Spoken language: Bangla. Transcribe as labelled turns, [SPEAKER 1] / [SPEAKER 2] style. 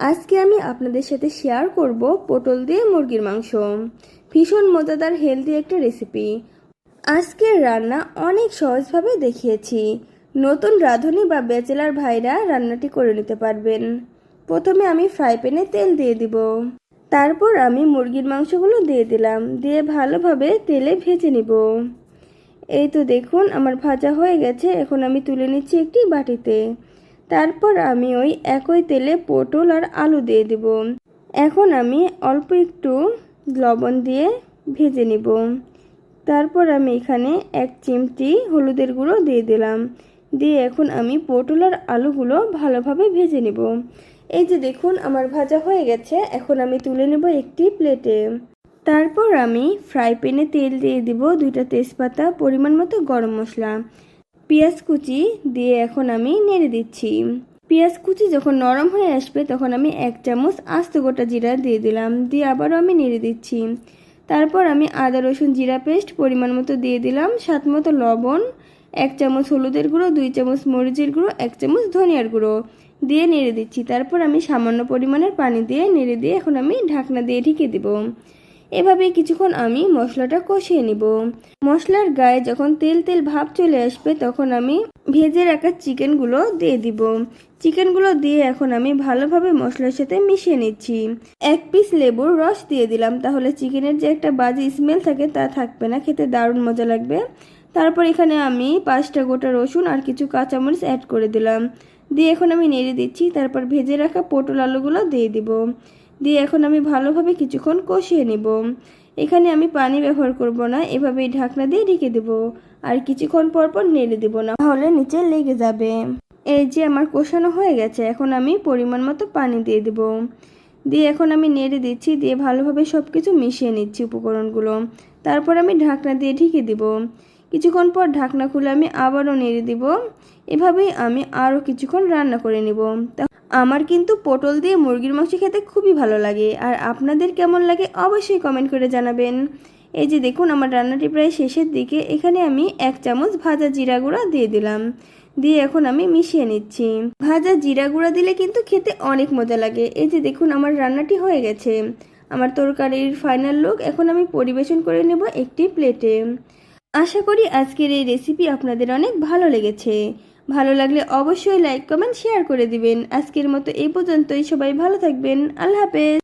[SPEAKER 1] আজকে আমি আপনাদের সাথে শেয়ার করব পটল দিয়ে মুরগির মাংস। ভীষণ মজাদার হেলদি একটা রেসিপি আজকের রান্না অনেক সহজভাবে দেখিয়েছি। নতুন রাঁধুনি বা ব্যাচেলার ভাইরা রান্নাটি করে নিতে পারবেন। প্রথমে আমি ফ্রাই প্যানে তেল দিয়ে দিব। তারপর আমি মুরগির মাংসগুলো দিয়ে দিলাম, দিয়ে ভালোভাবে তেলে ভেজে নিব। এই তো দেখুন, আমার ভাজা হয়ে গেছে। এখন আমি তুলে নিচ্ছি একটি বাটিতে। তারপর আমি ওই একই তেলে পটল আর আলু দিয়ে দেব। এখন আমি অল্প একটু লবণ দিয়ে ভেজে নিব। তারপর আমি এখানে এক চিমটি হলুদের গুঁড়ো দিয়ে দিলাম। দিয়ে এখন আমি পটল আর আলুগুলো ভালোভাবে ভেজে নেব। এই যে দেখুন, আমার ভাজা হয়ে গেছে। এখন আমি তুলে নেব একটি প্লেটে। তারপর আমি ফ্রাই প্যানে তেল দিয়ে দিব দুইটা তেজপাতা, পরিমাণ মতো গরম মশলা। পেঁয়াজ কুচি দিয়ে এখন আমি নেড়ে দিচ্ছি। পেঁয়াজ কুচি যখন নরম হয়ে আসবে তখন আমি এক চামচ আস্ত গোটা জিরা দিয়ে দিলাম, দিয়ে আবারও আমি নেড়ে দিচ্ছি। তারপর আমি আদা, রসুন, জিরা পেস্ট পরিমাণ মতো দিয়ে দিলাম, স্বাদ মতো লবণ, এক চামচ হলুদের গুঁড়ো, দুই চামচ মরিচের গুঁড়ো, এক চামচ ধনিয়ার গুঁড়ো দিয়ে নেড়ে দিচ্ছি। তারপর আমি সামান্য পরিমাণের পানি দিয়ে নেড়ে দিয়ে এখন আমি ঢাকনা দিয়ে ঢেকে দেব। এভাবে কিছুক্ষণ আমি মশলাটা কষিয়ে নিব। মশলার গায়ে যখন তেল তেল ভাব চলে আসবে তখন আমি ভেজে রাখা চিকেনগুলো দিয়ে দিব। চিকেনগুলো দিয়ে এখন আমি ভালোভাবে মশলার সাথে মিশিয়ে নিচ্ছি। এক পিস লেবুর রস দিয়ে দিলাম, তাহলে চিকেনের যে একটা বাজে স্মেল থাকে তা থাকবে না, খেতে দারুণ মজা লাগবে। তারপর এখানে আমি পাঁচটা গোটা রসুন আর কিছু কাঁচামরিচ অ্যাড করে দিলাম। দিয়ে এখন আমি নেড়ে দিচ্ছি, তারপর ভেজে রাখা পটল আলুগুলো দিয়ে দিব। দিয়ে এখন আমি ভালোভাবে কিছুক্ষণ কষিয়ে নিব। এখানে আমি পানি ব্যবহার করব না, এভাবেই ঢাকনা দিয়ে ঢেকে দেব। আর কিছুক্ষণ পর পর নেড়ে দেব, না তাহলে নিচে লেগে যাবে। এই যে আমার কষানো হয়ে গেছে, এখন আমি পরিমাণ মতো পানি দিয়ে দেব। দিয়ে এখন আমি নেড়ে দিচ্ছি, দিয়ে ভালোভাবে সব কিছু মিশিয়ে নিচ্ছি উপকরণগুলো। তারপর আমি ঢাকনা দিয়ে ঢেকে দিব। কিছুক্ষণ পর ঢাকনা খুলে আমি আবারও নেড়ে দিব। এভাবেই আমি আরও কিছুক্ষণ রান্না করে নিব। আমার কিন্তু পটল দিয়ে মুরগির মাংস খেতে খুবই ভালো লাগে, আর আপনাদের কেমন লাগে অবশ্যই কমেন্ট করে জানাবেন। এই যে দেখুন, আমার রান্নাটি প্রায় শেষের দিকে, এখানে আমি এক চামচ ভাজা জিরা গুঁড়া দিয়ে দিলাম। দিয়ে এখন আমি মিশিয়ে নিচ্ছি। ভাজা জিরা গুঁড়া দিলে কিন্তু খেতে অনেক মজা লাগে। এই যে দেখুন, আমার রান্নাটি হয়ে গেছে। আমার তরকারির ফাইনাল লুক এখন আমি পরিবেশন করে নেব একটি প্লেটে আশা করি আজকের এই রেসিপি আপনাদের অনেক ভালো লেগেছে। ভালো লাগলে অবশ্যই লাইক কমেন্ট শেয়ার করে দিবেন। আজকের মতো এই পর্যন্তই। সবাই ভালো থাকবেন। আল্লাহ হাফেজ।